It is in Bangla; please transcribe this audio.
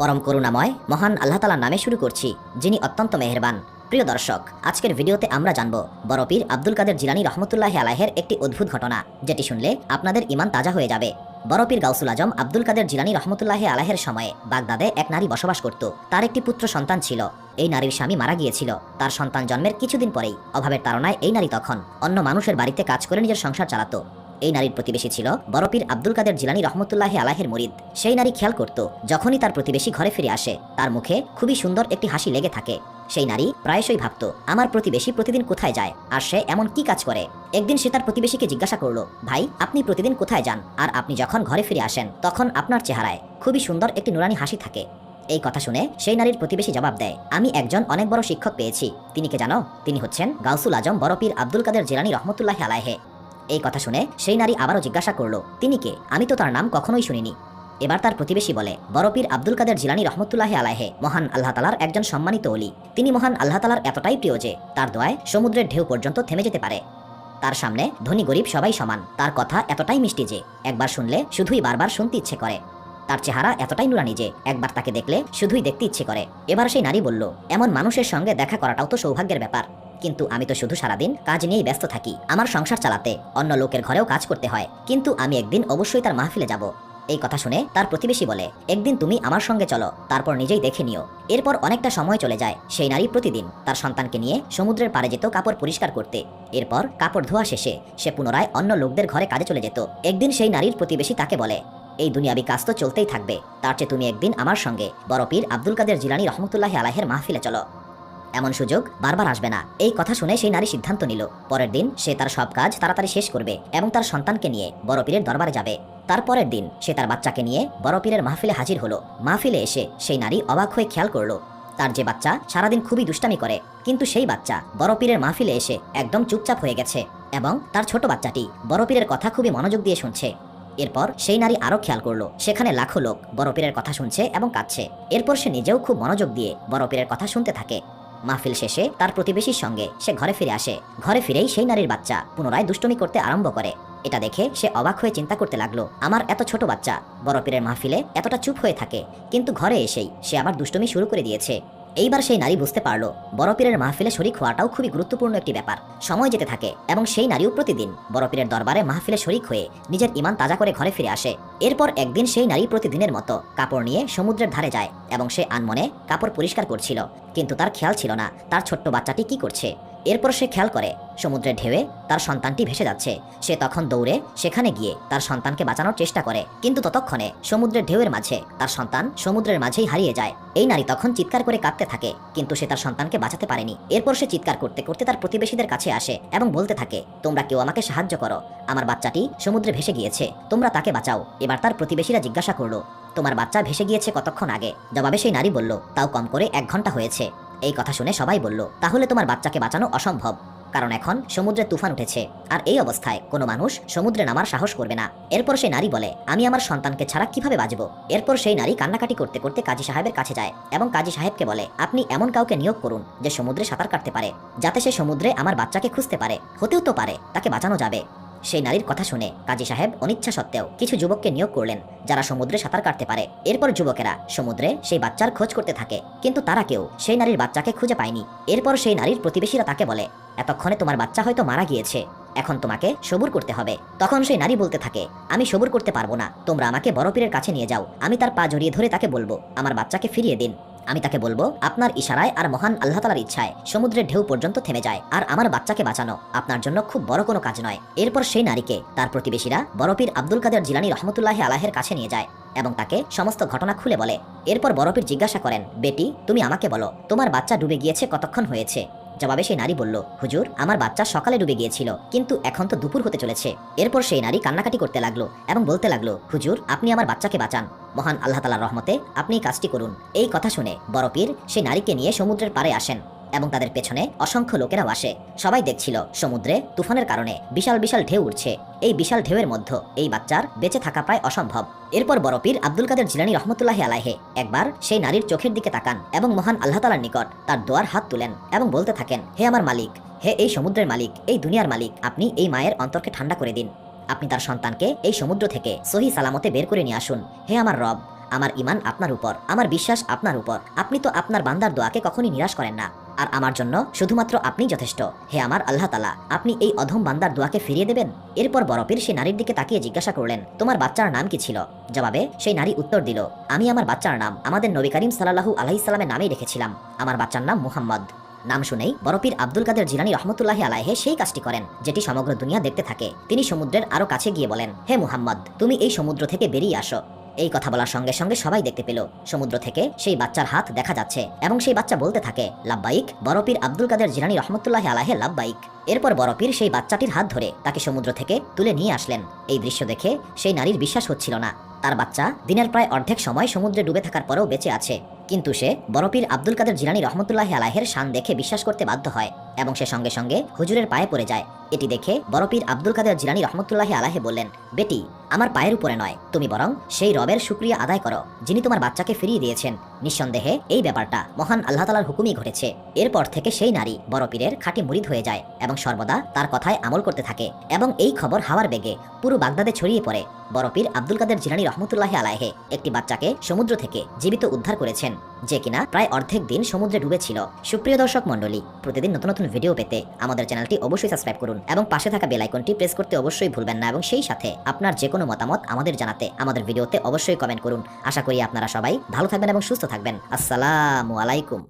পরম করুণাময়, মহান আল্লাহ তালার নামে শুরু করছি, যিনি অত্যন্ত মেহেরবান। প্রিয় দর্শক, আজকের ভিডিওতে আমরা জানব বরপীর আব্দুল কাদের জিলানি রহমতুল্লাহ আলাহের একটি অদ্ভুত ঘটনা, যেটি শুনলে আপনাদের ইমান তাজা হয়ে যাবে। বরপীর গাউসুল আজম আব্দুল কাদের জিলানি রহমতুল্লাহ আলাহের সময়ে বাগদাদে এক নারী বসবাস করত। তার একটি পুত্র সন্তান ছিল। এই নারীর স্বামী মারা গিয়েছিল। তার সন্তান জন্মের কিছুদিন পরেই, অভাবের তাড়নায় এই নারী তখন অন্য মানুষের বাড়িতে কাজ করে নিজের সংসার চালাতো। এই নারীর প্রতিবেশী ছিল বরপীর আব্দুল কাদের জিলানি রহমতুল্লাহ আলাহের মরিদ। সেই নারী খেয়াল করত, যখনই তার প্রতিবেশী ঘরে ফিরে আসে, তার মুখে খুবই সুন্দর একটি হাসি লেগে থাকে। সেই নারী প্রায়শই ভাবত, আমার প্রতিবেশী প্রতিদিন কোথায় যায়? আর সে এমন কি কাজ করে? একদিন সে তার প্রতিবেশীকে জিজ্ঞাসা করল, ভাই, আপনি প্রতিদিন কোথায় যান? আর আপনি যখন ঘরে ফিরে আসেন, তখন আপনার চেহারায় খুবই সুন্দর একটি নুরানি হাসি থাকে। এই কথা শুনে সেই নারীর প্রতিবেশী জবাব দেয়, আমি একজন অনেক বড় শিক্ষক পেয়েছি। তিনি কে জানো? তিনি হচ্ছেন গাউসুল আজম বরপীর আব্দুল কাদের জিলানি রহমতুল্লাহ আলাহে এই কথা শুনে সেই নারী আবারও জিজ্ঞাসা করল, তিনি কে? আমি তো তার নাম কখনোই শুনিনি। এবার তার প্রতিবেশী বলে বরপীর আব্দুল কাদের জিলানি রহমতুল্লাহ আলাহে মহান আল্লাহ তালার একজন সম্মানিত অলি তিনি মহান আল্লাহ তালার এতটাই প্রিয় যে, তার দোয়ায় সমুদ্রের ঢেউ পর্যন্ত থেমে যেতে পারে। তার সামনে ধনী গরিব সবাই সমান, তার কথা এতটাই মিষ্টি যে, একবার শুনলে শুধুই বারবার শুনতে ইচ্ছে করে। তার চেহারা এতটাই নুরানি যে, একবার তাকে দেখলে শুধুই দেখতে ইচ্ছে করে। এবার সেই নারী বলল, এমন মানুষের সঙ্গে দেখা করাটাও তো সৌভাগ্যের ব্যাপার। কিন্তু আমি তো শুধু সারাদিন কাজ নিয়েই ব্যস্ত থাকি, আমার সংসার চালাতে, অন্য লোকের ঘরেও কাজ করতে হয়। কিন্তু আমি একদিন অবশ্যই তার মাহফিলে যাব। এই কথা শুনে তার প্রতিবেশী বলে, একদিন তুমি আমার সঙ্গে চলো, তারপর নিজেই দেখে নিও। এরপর অনেকটা সময় চলে যায়, সেই নারী প্রতিদিন তার সন্তানকে নিয়ে সমুদ্রের পাড়ে যেত কাপড় পরিষ্কার করতে। এরপর কাপড় ধোয়া শেষে সে পুনরায় অন্য লোকদের ঘরে কাজে চলে যেত। একদিন সেই নারীর প্রতিবেশী তাকে বলে, এই দুনিয়াবি কাজ তো চলতেই থাকবে, তার চেয়ে তুমি একদিন আমার সঙ্গে বরপীর আব্দুল কাদের জিলানি রহমতুল্লাহ আলাহের মাহফিলে চলো। এমন সুযোগ বারবার আসবে না। এই কথা শুনে সেই নারী সিদ্ধান্ত নিল। পরের দিন সে তার সব কাজ তাড়াতাড়ি শেষ করবে এবং তার সন্তানকে নিয়ে বড় পীরের দরবারে যাবে। তারপরের দিন সে তার বাচ্চাকে নিয়ে বড় পীরের মাহফিলে হাজির হলো। মাহফিলে এসে সেই নারী অবাক হয়ে খেয়াল করল। তার যে বাচ্চা সারাদিন খুবই দুষ্টামি করে, কিন্তু সেই বাচ্চা বড় পীরের মাহফিলে এসে একদম চুপচাপ হয়ে গেছে এবং তার ছোট বাচ্চাটি বড় পীরের কথা খুবই মনোযোগ দিয়ে শুনছে। এরপর সেই নারী আরও খেয়াল করল। সেখানে লাখো লোক বড় পীরের কথা শুনছে এবং কাঁদছে। এরপর সে নিজেও খুব মনোযোগ দিয়ে বড় পীরের কথা শুনতে থাকে। মাহফিল শেষে তার প্রতিবেশীর সঙ্গে সে ঘরে ফিরে আসে। ঘরে ফিরেই সেই নারীর বাচ্চা পুনরায় দুষ্টমি করতে আরম্ভ করে। এটা দেখে সে অবাক হয়ে চিন্তা করতে লাগল, আমার এত ছোট বাচ্চা, বড় পীরের মাহফিলে এতটা চুপ হয়ে থাকে। কিন্তু ঘরে এসেই সে আবার দুষ্টমি শুরু করে দিয়েছে। এইবার সেই নারী বুঝতে পারল বড় পীরের মাহফিলে শরিক হওয়াটাও খুবই গুরুত্বপূর্ণ একটি ব্যাপার। সময় যেতে থাকে এবং সেই নারীও প্রতিদিন বড় পীরের দরবারে মাহফিলে শরিক হয়ে নিজের ইমান তাজা করে ঘরে ফিরে আসে। এরপর একদিন সেই নারী প্রতিদিনের মতো কাপড় নিয়ে সমুদ্রের ধারে যায় এবং সে আনমনে কাপড় পরিষ্কার করছিল। কিন্তু তার খেয়াল ছিল না, তার ছোট্ট বাচ্চাটি কি করছে। এরপর সে খেয়াল করে, সমুদ্রের ঢেউয়ে তার সন্তানটি ভেসে যাচ্ছে। সে তখন দৌড়ে সেখানে গিয়ে তার সন্তানকে বাঁচানোর চেষ্টা করে। কিন্তু ততক্ষণে সমুদ্রের ঢেউয়ের মাঝে তার সন্তান সমুদ্রের মাঝেই হারিয়ে যায়। এই নারী তখন চিৎকার করে কাঁদতে থাকে, কিন্তু সে তার সন্তানকে বাঁচাতে পারেনি। এরপর সে চিৎকার করতে করতে তার প্রতিবেশীদের কাছে আসে এবং বলতে থাকে, তোমরা কেউ আমাকে সাহায্য করো। আমার বাচ্চাটি সমুদ্রে ভেসে গিয়েছে। তোমরা তাকে বাঁচাও। এবার তার প্রতিবেশীরা জিজ্ঞাসা করল, তোমার বাচ্চা ভেসে গিয়েছে কতক্ষণ আগে? জবাবে সেই নারী বলল, তাও কম করে এক ঘণ্টা হয়েছে। এই কথা শুনে সবাই বলল, তাহলে তোমার বাচ্চাকে বাঁচানো অসম্ভব। কারণ এখন সমুদ্রে তুফান উঠেছে। আর এই অবস্থায় কোনো মানুষ সমুদ্রে নামার সাহস করবে না। এরপর সেই নারী বলে, আমি আমার সন্তানকে ছাড়া কীভাবে বাঁচবো? এরপর সেই নারী কান্নাকাটি করতে করতে কাজী সাহেবের কাছে যায় এবং কাজী সাহেবকে বলে, আপনি এমন কাউকে নিয়োগ করুন যে সমুদ্রে সাঁতার কাটতে পারে, যাতে সে সমুদ্রে আমার বাচ্চাকে খুঁজতে পারে। হতেও তো পারে, তাকে বাঁচানো যাবে। সেই নারীর কথা শুনে কাজী সাহেব অনিচ্ছা সত্ত্বেও কিছু যুবককে নিয়োগ করলেন, যারা সমুদ্রে সাঁতার কাটতে পারে। এরপর যুবকেরা সমুদ্রে সেই বাচ্চার খোঁজ করতে থাকে, কিন্তু তারা কেউ সেই নারীর বাচ্চাকে খুঁজে পায়নি। এরপর সেই নারীর প্রতিবেশীরা তাকে বলে, এতক্ষণে তোমার বাচ্চা হয়তো মারা গিয়েছে, এখন তোমাকে সবুর করতে হবে। তখন সেই নারী বলতে থাকে, আমি সবুর করতে পারব না, তোমরা আমাকে বড় পীরের কাছে নিয়ে যাও, আমি তার পা জড়িয়ে ধরে তাকে বলব, আমার বাচ্চাকে ফিরিয়ে দিন। আমি তাকে বলব, আপনার ইশারায় আর মহান আল্লাহ তালার ইচ্ছায় সমুদ্রের ঢেউ পর্যন্ত থেমে যায় আর আমার বাচ্চাকে বাঁচানো আপনার জন্য খুব বড় কোনো কাজ নয়। এরপর সেই নারীকে তার প্রতিবেশীরা বরপীর আব্দুল কাদের জিলানি রহমতুল্লাহ আলাহের কাছে নিয়ে যায় এবং তাকে সমস্ত ঘটনা খুলে বলে। এরপর বরফির জিজ্ঞাসা করেন, বেটি, তুমি আমাকে বলো, তোমার বাচ্চা ডুবে গিয়েছে কতক্ষণ হয়েছে? জবাবে সেই নারী বলল, হুজুর, আমার বাচ্চা সকালে ডুবে গিয়েছিল, কিন্তু এখন তো দুপুর হতে চলেছে। এরপর সেই নারী কান্নাকাটি করতে লাগল এবং বলতে লাগল, হুজুর, আপনি আমার বাচ্চাকে বাঁচান। মহান আল্লাহ তালার রহমতে আপনি কাজটি করুন। এই কথা শুনে বড় পীর সেই নারীকে নিয়ে সমুদ্রের পাড়ে আসেন। এবং তাদের পেছনে অসংখ্য লোকেরাও আসে। সবাই দেখছিল সমুদ্রে তুফানের কারণে বিশাল বিশাল ঢেউ উঠছে এই বিশাল ঢেউয়ের মধ্যে এই বাচ্চার বেঁচে থাকা প্রায় অসম্ভব। এরপর বরপীর আব্দুল কাদের জিলানি রহমতুল্লাহ আলাহে একবার সেই নারীর চোখের দিকে তাকান এবং মহান আল্লাহ তালার নিকট তার দোয়ার হাত তুলেন এবং বলতে থাকেন, হে আমার মালিক, হে এই সমুদ্রের মালিক, এই দুনিয়ার মালিক, আপনি এই মায়ের অন্তরকে ঠান্ডা করে দিন। আপনি তার সন্তানকে এই সমুদ্র থেকে সহি সালামতে বের করে নিয়ে আসুন। হে আমার রব, আমার ইমান আপনার উপর, আমার বিশ্বাস আপনার উপর। আপনি তো আপনার বান্দার দোয়াকে কখনই নিরাশ করেন না। আর আমার জন্য শুধুমাত্র আপনি যথেষ্ট। হে আমার আল্লাহ তালা আপনি এই অধম বান্দার দোয়াকে ফিরিয়ে দেবেন? এরপর বরফির সেই নারীর দিকে তাকিয়ে জিজ্ঞাসা করলেন, তোমার বাচ্চার নাম কি ছিল? জবাবে, সেই নারী উত্তর দিল, আমি আমার বাচ্চার নাম আমাদের নবী করিম সাল্লাহু আলাইসাল্লামের নামেই রেখেছিলাম। আমার বাচ্চার নাম মুহাম্মদ। নাম শুনেই বরফির আব্দুল কাদের জিলানি রহমতুল্লাহ আলাহে সেই কাজটি করেন, যেটি সমগ্র দুনিয়া দেখতে থাকে। তিনি সমুদ্রের আরও কাছে গিয়ে বলেন, হে মুহাম্মদ, তুমি এই সমুদ্র থেকে বেরিয়ে আসো। এই কথা বলার সঙ্গে সঙ্গে সবাই দেখতে পেল, সমুদ্র থেকে সেই বাচ্চার হাত দেখা যাচ্ছে এবং সেই বাচ্চা বলতে থাকে লাভবাইক বরফির আব্দুল কাদের জিলানি রহমতুল্লাহ আলাহে লাভবাইক এরপর বরফির সেই বাচ্চাটির হাত ধরে তাকে সমুদ্র থেকে তুলে নিয়ে আসলেন। এই দৃশ্য দেখে সেই নারীর বিশ্বাস হচ্ছিল না। তার বাচ্চা দিনের প্রায় অর্ধেক সময় সমুদ্রে ডুবে থাকার পরেও বেঁচে আছে। কিন্তু সে বরফির আব্দুল কাদের জিলানি রহমতুল্লাহ আলাহের শান দেখে বিশ্বাস করতে বাধ্য হয় এবং সে সঙ্গে সঙ্গে হুজুরের পায়ে পড়ে যায়। এটি দেখে বরফির আব্দুল কাদের জিলানি রহমতুল্লাহ আলাহে বললেন, বেটি আমার পায়ের উপরে নয়, তুমি বরং সেই রবের শুক্রিয়া আদায় করো, যিনি তোমার বাচ্চাকে ফিরিয়ে দিয়েছেন। নিঃসন্দেহে এই ব্যাপারটা মহান আল্লাহ তালার হুকুমই ঘটেছে। এরপর থেকে সেই নারী বরপীরের খাঁটি মুরিদ হয়ে যায় এবং সর্বদা তার কথায় আমল করতে থাকে এবং এই খবর হাওয়ার বেগে পুরো বাগদাদে ছড়িয়ে পড়ে। বরপীর আব্দুল কাদের জিলানি রহমতুল্লাহ আলাহে একটি বাচ্চাকে সমুদ্র থেকে জীবিত উদ্ধার করেছেন, যে কিনা প্রায় অর্ধেক দিন সমুদ্রে ডুবেছিল। সুপ্রিয় দর্শক মণ্ডলী, প্রতিদিন নতুন নতুন ভিডিও পেতে আমাদের চ্যানেলটি অবশ্যই সাবস্ক্রাইব করুন এবং পাশে থাকা বেল আইকনটি প্রেস করতে অবশ্যই ভুলবেন না এবং সেই সাথে আপনার যে কোনো মতামত আমাদের জানাতে আমাদের ভিডিওতে অবশ্যই কমেন্ট করুন। আশা করি আপনারা সবাই ভালো থাকবেন এবং সুস্থ থাকবেন। আসসালামু আলাইকুম।